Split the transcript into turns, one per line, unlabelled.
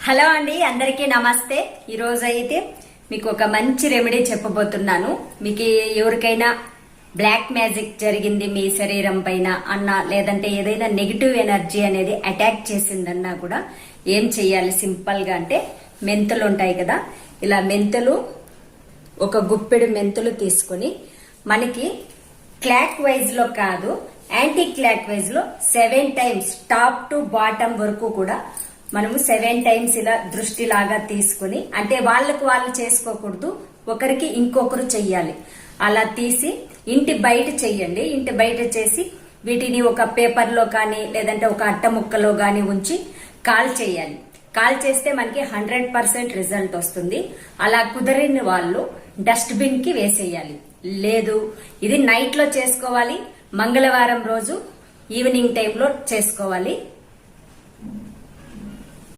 Hello అండి అందరికీ నమస్తే. ఈరోజు అయితే మీకు ఒక మంచి రెమెడీ చెప్పబోతున్నాను. మీకు ఎవరికైనా బ్లాక్ మ్యాజిక్ జరిగింది మీ శరీరం పైన అన్న లేదంటే ఏదైనా నెగిటివ్ ఎనర్జీ అనేది అటాక్ చేసిందన్నా కూడా ఏం చెయ్యాలి సింపుల్గా అంటే మెంతులు ఉంటాయి కదా ఇలా మెంతులు ఒక గుప్పెడు మెంతులు తీసుకొని మనకి క్లాక్ వైజ్లో కాదు anti clock వైజ్లో seven times top to bottom వరకు కూడా మనము సెవెన్ టైమ్స్ ఇలా దృష్టి లాగా తీసుకుని అంటే వాళ్ళకు వాళ్ళు చేసుకోకూడదు ఒకరికి ఇంకొకరు చెయ్యాలి. అలా తీసి ఇంటి బయట చెయ్యండి. ఇంటి బయట చేసి వీటిని ఒక పేపర్లో కానీ లేదంటే ఒక అట్ట ముక్కలో కానీ ఉంచి కాల్ చేయాలి. కాల్ చేస్తే మనకి హండ్రెడ్ పర్సెంట్ రిజల్ట్ వస్తుంది. అలా కుదరని వాళ్ళు డస్ట్బిన్కి వేసేయాలి. లేదు ఇది నైట్లో చేసుకోవాలి మంగళవారం రోజు ఈవినింగ్ టైంలో చేసుకోవాలి.